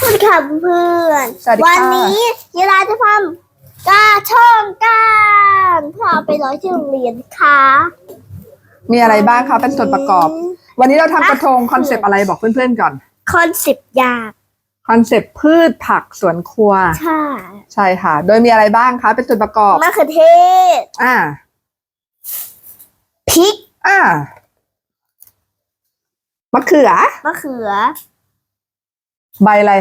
สวัสดีค่ะเพื่อนสวัสดีค่ะวันนี้ยีราจะทำกาช่องกันเพื่อเอาไปร้อยที่โรงเรียนค่ะมีอะไรบ้างคะเป็นส่วนประกอบ วันนี้เราทำกระทงคอนเซปต์อะไรบอกเพื่อนๆก่อน คอนเซปต์ยากคอนเซปต์พืชผักสวนครัวใช่ใช่ค่ะ โดยมีอะไรบ้างคะเป็นส่วนประกอบ มะเขือเทศอ่า พริกอ่ามะเขือมะเขือ ใบอะไร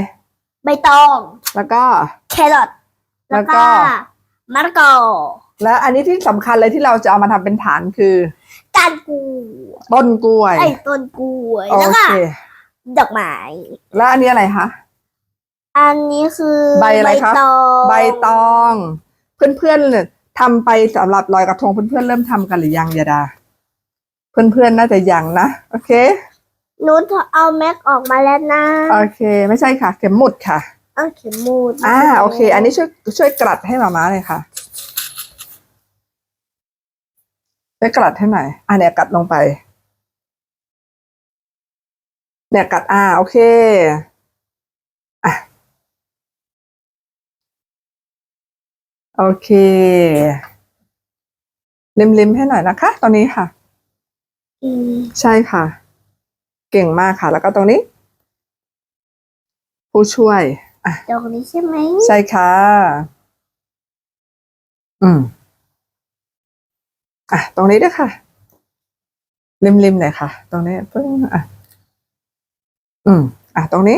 ใบตอง แล้วก็ แครอทแล้วก็ มะละกอและอันนี้ที่สำคัญเลยที่เราจะเอามาทำเป็นฐานคือ การกูต้นกล้วย ไอ้ต้นกล้วยโอแล้วก็เค ดอกไม้แล้วอันนี้อะไรคะ อันนี้คือใบอะไรคะตองใบตอง เพื่อนๆเนี่ยทำไปสำหรับลอยกระทงเพื่อนๆเริ่มทำกันหรือยังยาดา เพื่อนๆน่าจะยังนะ โอเค หนูเอาแม็กออกมาแล้วนะ โอเค ไม่ใช่ค่ะ เข็มหมุดค่ะเอาเข็มมูดอ่าโอเค อันนี้ช่วยช่วยกลัดให้มาม่าเลยค่ะช่วยกลัดให้หน่อยอ่าเนี่ยกัดลงไป เนี่ยกัดอ่าโอเคอะโอเคลิมๆให้หน่อยนะคะ ตอนนี้ค่ะอืมใช่ค่ะ เก่งมากค่ะ แล้วก็ตรงนี้ ผู้ช่วยอะดอกนี้ใช่ไหมใช่ค่ะ อืมอะตรงนี้ด้วยค่ะ ริมริมๆหน่อยค่ะ ตรงนี้ปึ้งอะอืมอะตรงนี้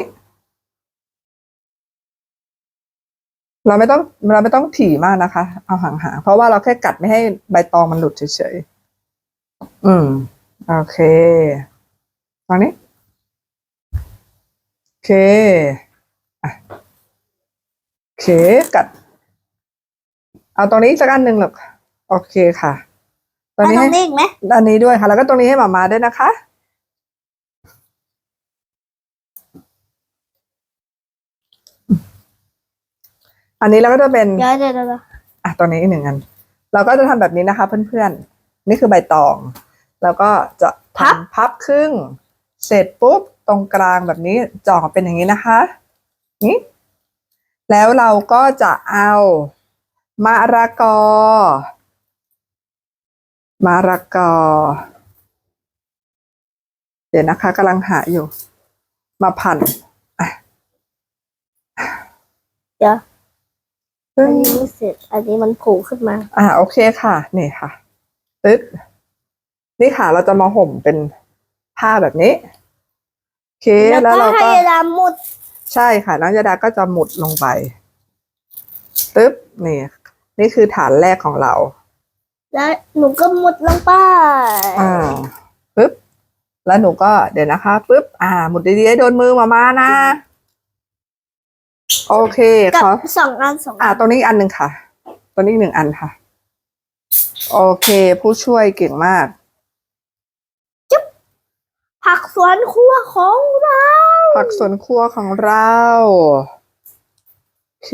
เราไม่ต้องเราไม่ต้องถี่มากนะคะ เอาห่างๆเพราะว่าเราแค่กัดไม่ให้ใบตองมันหลุดเฉยๆอืม โอเค ตรงนี้โอเคอะโอเคกัด เอาตรงนี้สักอันหนึ่งหรอกโอเคค่ะตรงเอานี้ตรให้งนี้อีกไหมด้านนี้ด้วยค่ะ แล้วก็ตรงนี้ให้หมามาด้วยนะคะ อันนี้เราก็จะเป็นเดี๋ยวเดี๋ยวเดี๋ยวอะตรงนี้อีกหนึ่งอัน เราก็จะทำแบบนี้นะคะ เพื่อนๆ นี่คือใบตอง แล้วก็จะทำพับครึ่ง เสร็จปุ๊บตรงกลางแบบนี้จะออกมาเป็นอย่างนี้นะคะนี่แล้วเราก็จะเอามะระกอมะระกอ เดี๋ยวนะคะกำลังหาอยู่ มาพันอะเดี๋ยวซึ่อังนนี้เสร็จ อันนี้มันโผล่ขึ้นมา อ่าโอเคค่ะ นี่ค่ะตึ๊ดนี่ค่ะเราจะมาห่มเป็น ผ้าแบบนี้โอเคแล้วแล้วก็เราให้ก็เวลามุด ใช่ค่ะน้องยาดาก็จะหมุดลงไปตึ๊บนี่นี่คือฐานแรกของเรา แล้วหนูก็มุดลงไปอ่าปึ๊บแล้วหนูก็เดี๋ยวนะคะปึ๊บอ่า หมุดดีๆให้โดนมือมามานะ โอเคกับขอสองอันสองอ่าอันตรงนี้อีกอันหนึ่งค่ะ ตรงนี้อีกหนึ่งอันค่ะ โอเค ผู้ช่วยเก่งมาก ผักสวนครัวของเรา ผักสวนครัวของเราโอเค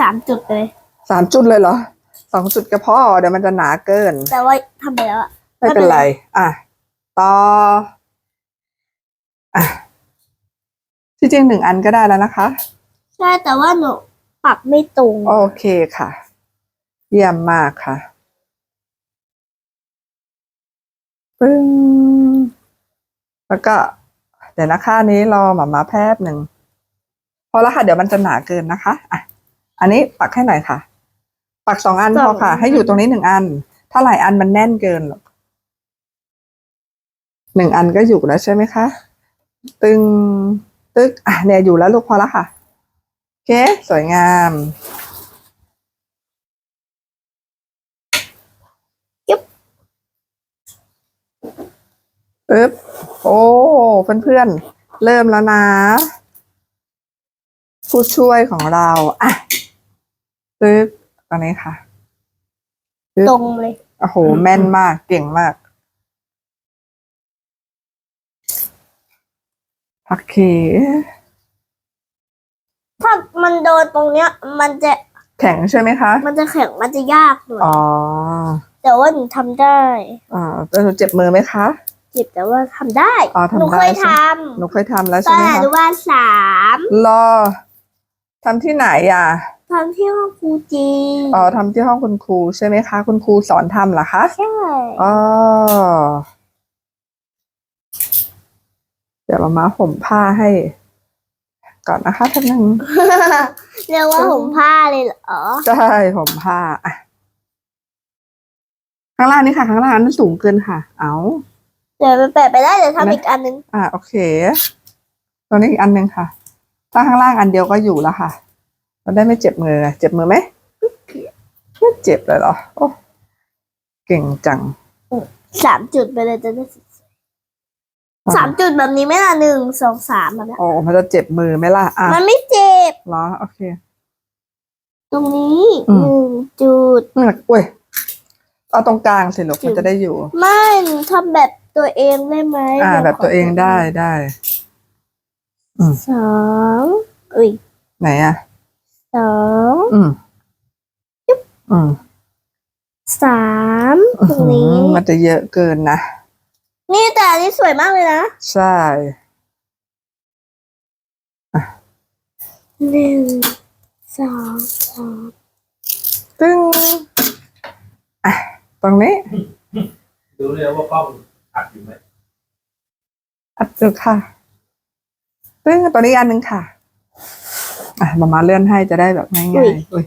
สามจุดเลย สามจุดเลยเหรอสองจุดก็พอเดี๋ยวมันจะหนาเกิน แต่ว่าทำไปแล้วอะไม่เป็นไร อะ ต่อ อะ ที่จริงหนึ่งอันก็ได้แล้วนะคะ ใช่แต่ว่าหนูปรับไม่ตรง โอเคค่ะ เยี่ยมมากค่ะ ปึ้ง แล้วก็ เดี๋ยวนะคะอันนี้รอหมามาแป๊บหนึ่ง พอแล้วค่ะ เดี๋ยวมันจะหนาเกินนะคะ อะ อันนี้ปักให้หน่อยค่ะ ปักสองอันพอค่ะ ให้อยู่ตรงนี้หนึ่งอัน ถ้าหลายอันมันแน่นเกินหรอกหนึ่งอันก็อยู่แล้วใช่ไหมคะ ตึง ตึก อะเนี่ยอยู่แล้วลูกพอแล้วค่ะ โอเค สวยงาม ปึ๊บ โอ้ เพื่อนๆ เริ่มแล้วนะ ผู้ช่วยของเรา อะปึ๊บตอนนี้ค่ะตรงเลย โอ้โห แม่นมาก เก่งมาก โอเค ถ้ามันโดนตรงเนี้ย มันจะแข็งใช่ไหมคะ มันจะแข็งมันจะยากหน่อยอ๋อ แต่ว่าหนูทำได้ อ่าแล้วหนูเจ็บมือไหมคะเเจ็บแต่ว่าทำได้อ๋อทำหนูเคได้ยใช่ทหนูเคยทำแล้วำตใช่อนไหมอคะนุบาลสามรอทำที่ไหนอะทำที่ห้องครูจีนอ๋อทำที่ห้องคุณครูใช่ไหมคะ คุณครูสอนทำเหรอคะ ใช่อ๋อ เดี๋ยวมาม้าห่มผ้าให้ ก่อนนะคะท่านนึง เรียกว่าห่มผ้าเลยเหรอใช่ห่มผ้าอะข้างล่างนี่ค่ะ ข้างล่างนั้นสูงเกินค่ะ เอา เดี๋ยวมันแปะไปได้เดี๋ยวทำอีกอันหนึงอะโอเค ตัวนี้อีกอันหนึ่งค่ะ ถ้าข้างล่างอันเดียวก็อยู่แล้วค่ะ เราได้ไม่เจ็บมือ เจ็บมือไหมไม่เจ็บเลยเหรอโอ้เก่งจังสามจุดไปเลยจะได้สามจุดแบบนี้ไหม่ละหนึ่งสองสามแบบเนี้ยโอ้มันจะเจ็บมือไหมล่ะอะมันไม่เจ็บเหรอโอเค ตรงนี้อืมหนึ่งจุดอืมอุ้ยเอาตรงกลางสิลูกมันจะได้อยู่ ไม่หนูทำแบบ ตัวเองได้ไหมอ่า แบบตัวเองได้ได้สองอุ้ยไหนอะสองอืมอืมสามตรงนี้อืมมันจะเยอะเกินนะ นี่แต่อันนี้สวยมากเลยนะ ใช่หนึ่งสองสามตึ้งอะตรงนี้ ดูเลยว่ากล้อง อัดอยู่ไหมอัดจุค่ะตึ้งตัวนี้อันหนึ่งค่ะ อะมามาเลื่อนให้จะได้แบบง่ายๆอุ้ย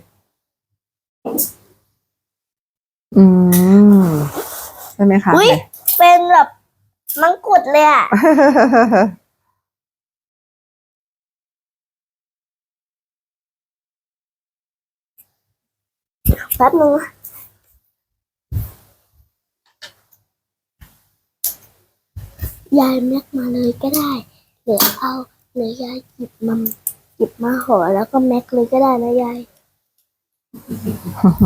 อืมใช่ไหมคะอุ้ยเป็นแบบมังกรเลยอะแป๊บนึงนะ ยายแม็กมาเลยก็ได้หรือเอาหรือยายหยิบมาหยิบมาห่อแล้วก็แม็กเลยก็ได้นะยาย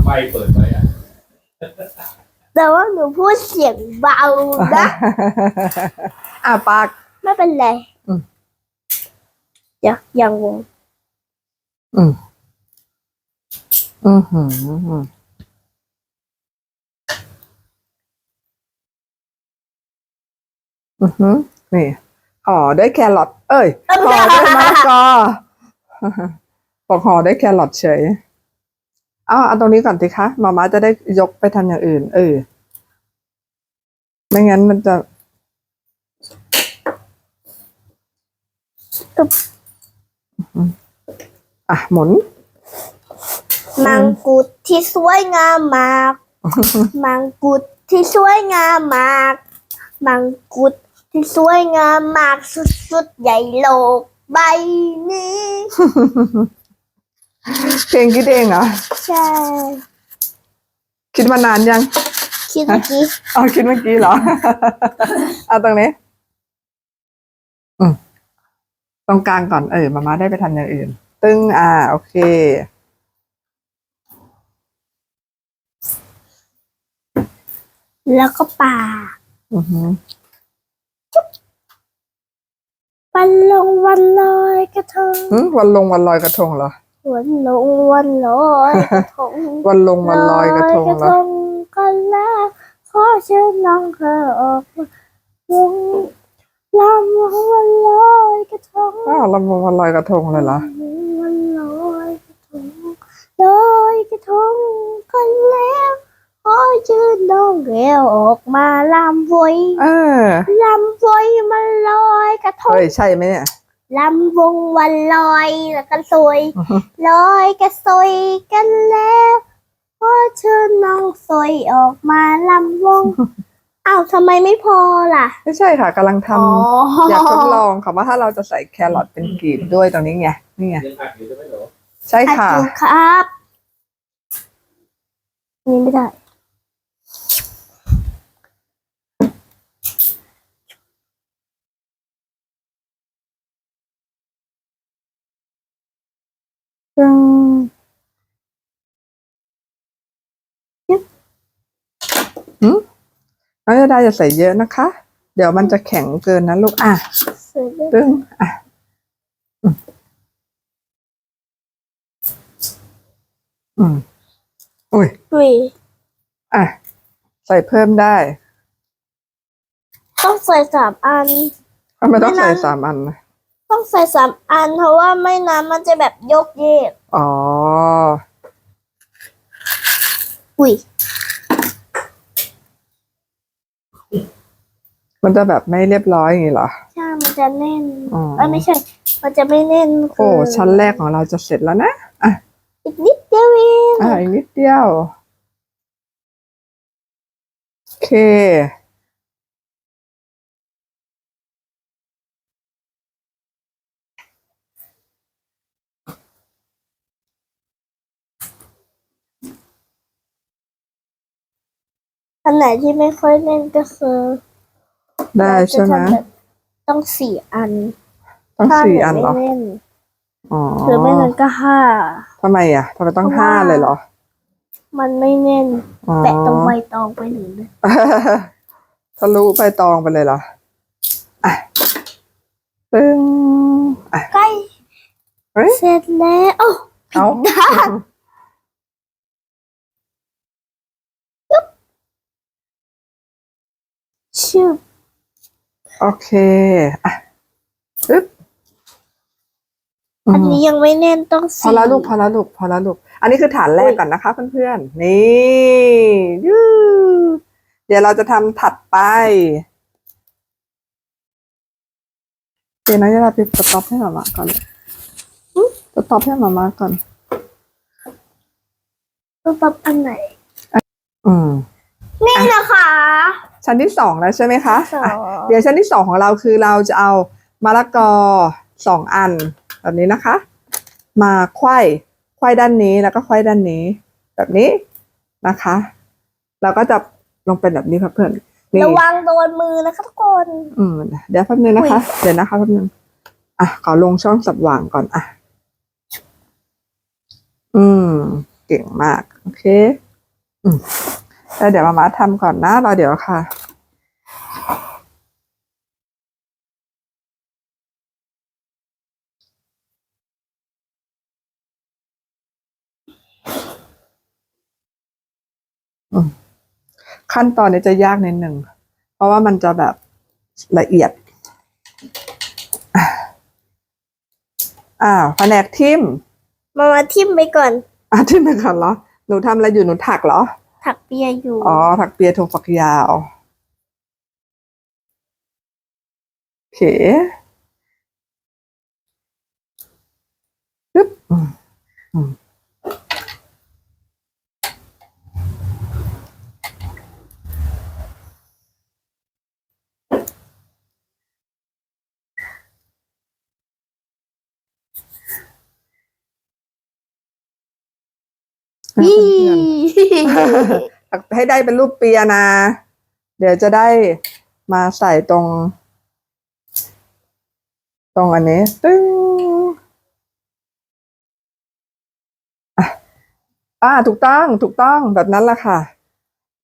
ไฟเปิดไว้อะแต่ว่าหนูพูดเสียงเบานะ อะปาก ไม่เป็นไรอืม เดี๋ยวยังงงอืมอือหือ อือหือนี่ห่อด้วยแครอทเอ้ยห่อด้วยมะละกอบอกห่อด้วยแครอทเฉยเอาเอาตรงนี้ก่อนสิคะมาม่าจะได้ยกไปทำอย่างอื่น เออไม่งั้นมันจะอะหมุน มังกุฎที่สวยงามมาก มังกุฎที่สวยงามมาก มังกุฎที่ สวยงามมากสุดๆใหญ่โลกใบนี้เพลงคิดเองเหรอ ใช่ คิดมานานยัง คิดเมื่อกี้อ๋อคิดเมื่อกี้เหรอเอาตรงนี้อืมตรงกลางก่อนเออมาม่าได้ไปทำอย่างอื่น ตึ้งอ่า โอเค แล้วก็ป่ากอือหือ วันลงวันลอยกระทงหึวันลงวันลอยกระทงเหรอ วันลงวันลอยกระทงวันลงวันลอยกระทงเหรอกันแล้วขอเชิญน้องเธอออกมาวงลำวงวันลอยกระทงอ้าวลำวงวันลอยกระทงเลยเหรอวันลอยกระทงลอยกระทงกันแล้ว ขอเชิญน้องแก้วออกมาลำวอยเออลำวอยมันลอยกระทงเฮ้ยใช่ไหมเนี่ยลำวงวันลอยแล้วก็สวยอือฮึลอยกระสวยกันแล้วขอเชิญน้องสวยออกมาลำวงอ้าวทำไมไม่พอล่ะ ไม่ใช่ค่ะกำลังทำอยากทดลองค่ะว่าถ้าเราจะใส่แครอทเป็นกรีบด้วยตรงนี้ไงนี่ไงยังอัดอยู่ใช่ไหมเหรอใช่อัดค่ะอยู่ครับนี่ไม่ได้ อืมหืมน้องยาดาอย่าใส่เยอะนะคะ เดี๋ยวมันจะแข็งเกินนะลูก อะสวยด้วยตึ้งอะอืมอืมอุ้ยอุ้ยอะ ใส่เพิ่มได้ ต้องใส่สามอันทำไมต้องไม่นั้ใส่นสามอันนะ ต้องใส่สามอัน เพราะว่าไม่นั้นมันจะแบบโยกเยกอ๋อ อุ้ยมันจะแบบไม่เรียบร้อยอย่างนี้เหรอ ใช่มันจะแน่นอ๋อ เอ้ยไม่ใช่ มันจะไม่แน่นโอ้คือชั้นแรกของเราจะเสร็จแล้วนะ อะ อีกนิดเดียวเองอะอีกนิดเดียว โอเค อันไหนที่ไม่ค่อยแน่นก็คือได้เราจะใช่ไหมทำแบบต้องสี่อันต้องถ้าสี่หนูอันเหรอ ไม่แน่นอ๋อหรือไม่นั้นก็ห้า ทำไมอะทำไมต้องเพราะว่า ห้าเลยเหรอมันไม่แน่นอ๋อแปะตรงใบตองไปหนึ่งเลยทะลุไปตองไปเลยเหรอ อะปึ้งอะใกล้เฮ้ย เสร็จแล้วโอ้เอา ชื่อโอเค อะปึ๊บอันนี้ยังไม่แน่นต้องพอสี่แล้วลูกพอแล้วลูกพอแล้วลูก อันนี้คือฐานแรกก่อนนะคะเพื่อนๆ นี่ยูเดี๋ยวเราจะทำถัดไป เดี๋ยวนะเดี๋ยวเราไปสต็อปให้หมามาก่อนสต็อปให้หมามาก่อนตัวปั๊บอันไหน อืม นี่นะคะ ชั้นที่สองแล้วใช่ไหมคะสออะงเดี๋ยวชั้นที่สองของเราคือเราจะเอามะละกอสองอันแบบนี้นะคะ มาไขว้ไขว้ด้านนี้แล้วก็ไขว้ด้านนี้ แบบนี้นะคะ เราก็จะลงเป็นแบบนี้ครับเพื่อนนี่ระวังโดนมือนะคะทุกคนอืมเดี๋ยวแป๊บนึงนะคะ เดี๋ยวนะคะแป๊บนึงอะขอลงช่องสับว่างก่อนอะอืม เก่งมาก โอเค อืม แล้วเดี๋ยวมามาทำก่อนนะรอเดี๋ยวค่ะขั้นตอนนี้จะยากนิดหนึ่ง เพราะว่ามันจะแบบละเอียด อ่าแผนกทิมมามาทิมไปก่อน อะทิมไปก่อนเหรอ หนูทำอะไรอยู่หนูถักเหรอ ถักเปียอยู่ อ๋อถักเปียโทฝักยาว โอเคปึ๊บอืมอืมอะยี่เพื่อนๆถัก ให้ได้เป็นรูปเปียนะ เดี๋ยวจะได้มาใส่ตรง ตรงอันนี้ ตึ้งอะอ่าถูกต้องถูกต้องแบบนั้นแหละค่ะ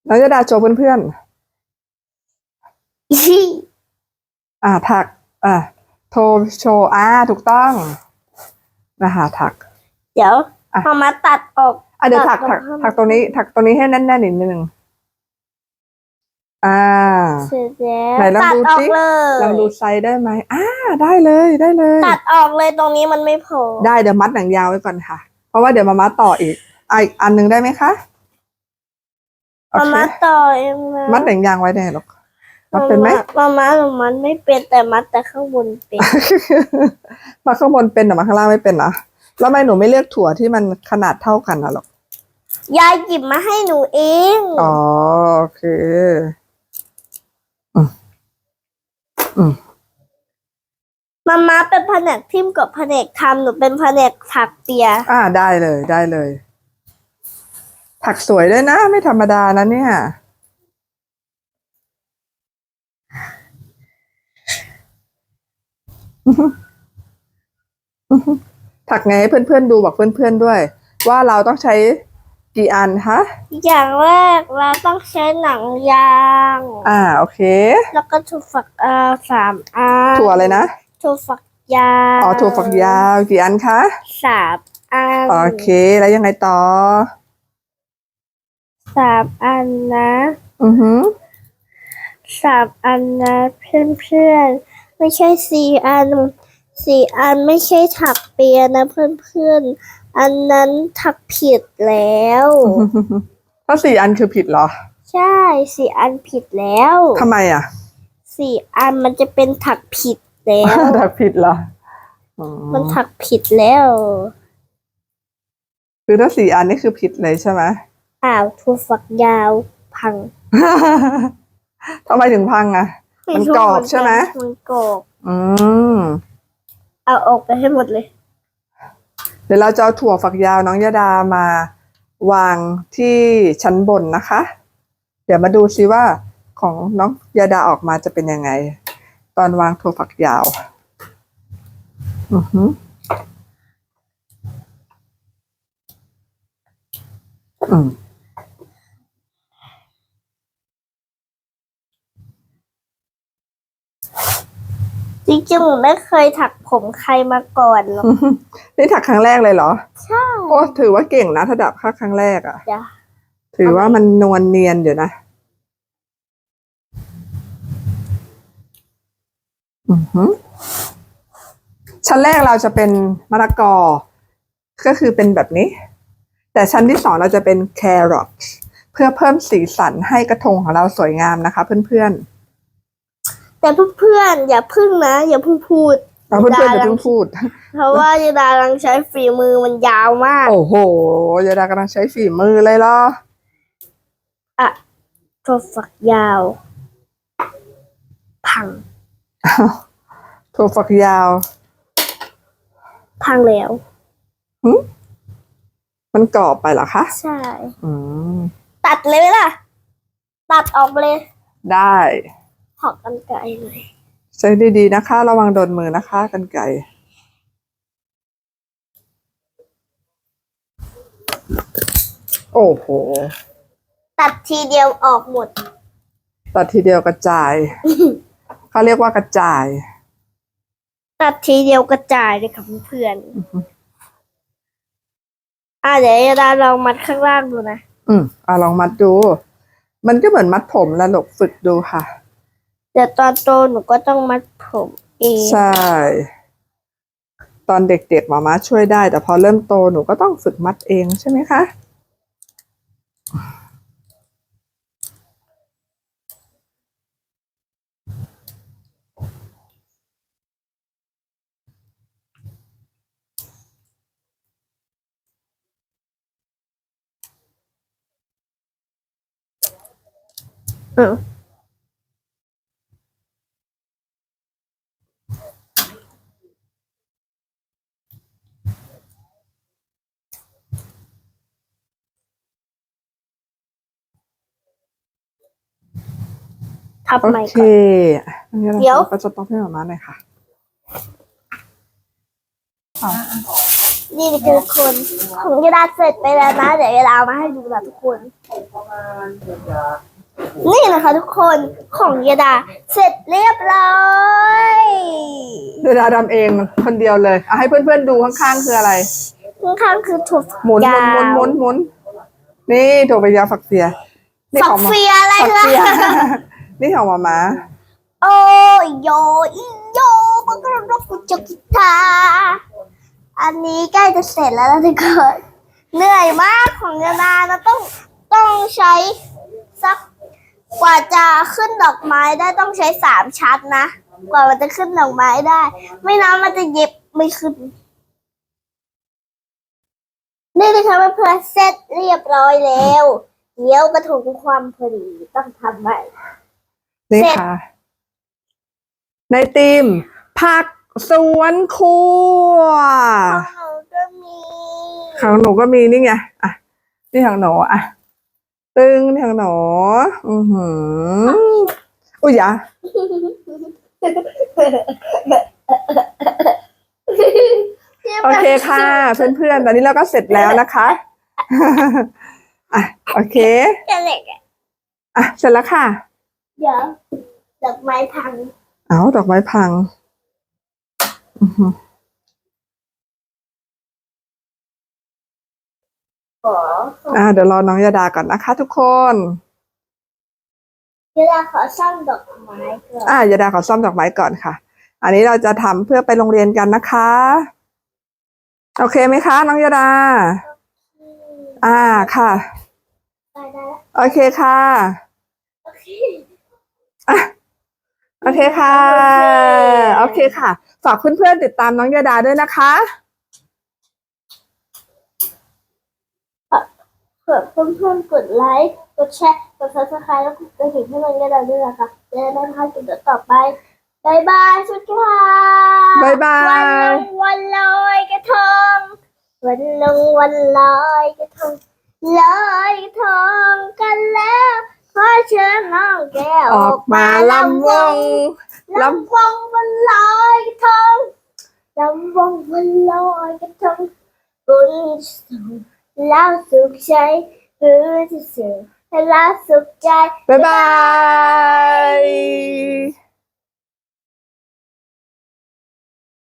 น้องจะดาโชว์เพื่อนๆอ่าถัก อ่าโทรโชว์อ่าถูกต้องนะคะถัก เดี๋ยวอะมามาตัดออก อะเดี๋ยวถักตัถัดกตรงข้างถักตรงนี้ถักตรงนี้ให้แน่นๆนิดนึง อ่า เสร็จแล้วไหนลองตัดดูออสิกเลยลองดูไซส์ได้ไหมอ่า ได้เลยได้เลย ตัดออกเลยตรงนี้มันไม่พอได้เดี๋ยวมัดหนังยาวไว้ก่อนค่ะ เพราะว่าเดี๋ยวมามัดต่ออีกอะอีกอันหนึงได้ไหมคะโอมาเคมาต่อเองนะมัดหนังยางไว้ได้หรอกมัดเป็นไหม มามาหนูมันไม่เป็นแต่มัดแต่ข้างบนเป็น มาข้างบนเป็นแต่มาข้างล่างไม่เป็นเหรอแล้วทำไมหนูไม่เลือกถั่วที่มันขนาดเท่ากันนะหรอก ยายหยิบมาให้หนูเอง อ๋อโอเคอืมอืมมามาเป็นแผนกทิมกับแผนกทำหนูเป็นแผนกถักเปีย อ่าได้เลยได้เลย ถักสวยด้วยนะ ไม่ธรรมดานะเนี่ย ถักไงให้เพื่อนๆดูบอกเพื่อนๆด้วย ว่าเราต้องใช้ กี่อันคะอย่างแรกเราต้องใช้หนังยาง อ่าโอเค แล้วก็ถั่วฝักเอ่อสามอันถั่วอะไรนะถั่วฝักยาวอ๋อถั่วฝักยาวกี่อันคะสามอันโอเค แล้วยังไงต่อสามอันนะอือหือสามอันนะเพื่อนๆไม่ใช่สี่อันสี่อันไม่ใช่ถักเปียนะเพื่อนๆอัน นั้นถักผิดแล้ว ถ้าสี่อันคือผิดเหรอ ใช่สี่อันผิดแล้วทำไมอะสี่อันมันจะเป็นถักผิดแล้วถ้าผิดเหรออ๋อมันถักผิดแล้วคือถ้าสี่อันนี่คือผิดเลยใช่ไหม อ้าวถั่วฝักยาวพังทำไมถึงพังอะ มันกรอบใช่ไหมมันกรอบอืมเอาออกไปให้หมดเลย เดี๋ยวเราจะเอาถั่วฝักยาวน้องยาดามาวางที่ชั้นบนนะคะ เดี๋ยวมาดูซิว่าของน้องยาดาออกมาจะเป็นยังไง ตอนวางถั่วฝักยาว อือหือ อืมจริงๆหนูไม่เคยถักผมใครมาก่อนหรอกนี่ถักครั้งแรกเลยเหรอ ใช่โอ้ถือว่าเก่งนะถ้าดับค่าครั้งแรกอะ่ะจ้ะถือว่ามันนวลเนียนอยู่นะอือหือชั้นแรกเราจะเป็นมะละกอ ก็คือเป็นแบบนี้ แต่ชั้นที่สองเราจะเป็นแครอทเพื่อเพิ่มสีสันให้กระทงของเราสวยงามนะคะ เพื่อน แต่เพื่อนๆอย่าพึ่งนะ อย่าเพิ่งพูดๆเราเพื่อนๆจะเพิ่งพูด เพราะว่ายาดากำลังใช้ฝีมือมันยาวมากโอ้โหยาดากำลังใช้ฝีมือเลยเหรออะถั่วฝักยาว พังถั่วฝักยาวพังแล้วมันกรอบไปเหรอคะ ใช่ อืม ตัดเลยไหมล่ะ ตัดออกเลย ได้ หอกกันไกลเลยใช้ดีๆนะคะ ระวังโดนมือนะคะกันไก่โอ้โห ตัดทีเดียวออกหมด ตัดทีเดียวกระจายเขาเรียกว่ากระจาย ตัดทีเดียวกระจายเลยค่ะเพื่อนๆอะเดี๋ยวยาดาลองมัดข้างล่างดูนะ อืมอะลองมัดดู มันก็เหมือนมัดผมแล้วหลกฝึกดูค่ะเดี๋ยวตอนโตหนูก็ต้องมัดผมเองใช่ ตอนเด็กๆหมามาช่วยได้ แต่พอเริ่มโตหนูก็ต้องฝึกมัดเองใช่ไหมคะอืม ทับโอใหม่เคก่อน อันนี้เดี๋ยว เราก็จะต้องให้หมามาหน่อยค่ะ นี่คือคนของยาดาเสร็จไปแล้วนะ เดี๋ยวยาดาเอามาให้ดูนะทุกคน นี่นะคะทุกคนของยาดาเสร็จเรียบร้อยเดี๋ยวดาทำเองคนเดียวเลยเอาให้เพื่อนๆดูข้างๆคืออะไร ข้างๆคือถั่วฝักหมุนหยามุนหมุนหมุนหมุนนี่ถั่วไปยาวฝักเฟียนี่ฝัขกองมา เฟียอะไรฝักล่ะ เฟีย นี่ของมามาโอ้ยโยอีโยมันก็ร้องกุจกิตาอันนี้ใกล้จะเสร็จแล้วนะทุกคนเหนื่อยมากของยาดานะต้องต้องใช้สักกว่าจะขึ้นดอกไม้ได้ต้องใช้สามชั้นนะ กว่ามันจะขึ้นดอกไม้ได้ ไม่นั้นมันจะเย็บไม่ขึ้นนี่นะคะเพื่อนเสร็จเรียบร้อยแล้วเดี๋ยวกระถุงความพอดีต้องทำใหม่ นี่เสร็จค่ะ ในทีม ผักสวนครัวของหนูก็มีของหนูก็มีนี่ไงอะนี่ของหนูอะตึงนี่ของหนูอือหืออุ้ยอยาโอเคค่ะเพื่อนๆตอนนี้เราก็เสร็จแล้วนะคะอะโอเคจะเหล็กอะอะเสร็จแล้วค่ะ เดี๋ยวดอกไม้พัง เอาดอกไม้พัง อือหือขออะเดี๋ยวรอน้องยาดาก่อนนะคะทุกคน เวลาขอสร้างดอกไม้ก่อนอะยาดาขอซ่อมดอกไม้ก่อนค่ะ อันนี้เราจะทำเพื่อไปโรงเรียนกันนะคะ โอเคไหมคะน้องยาดา อ่าค่ะได้ได้แล้ว โอเคค่ะโอเค โอเคค่ะ โอเคค่ะ ฝากเพื่อนๆติดตามน้องยาดาด้วยนะคะเผื่อเพื่อนๆกดไลค์ กดแชร์ กดซับสไครต์แล้วกดกระดิ่งให้มันกระดาด้วยนะคะจะได้ไม่พลาดคลิปต่อไปบายบายสวัสดีค่ะบ๊ายบายวันลงวันลอยกระทง วันลงวันลอยกระทงลอยกระทงกันแล้ว ขอเชิญน้องแก้วออกมาลำวงลำวงวันลอยกระทงลำวงวันลอยกระทงบุญส่งแล้วสุขใจหรือจะสื่อให้แล้วสุขใจ บ๊ายบาย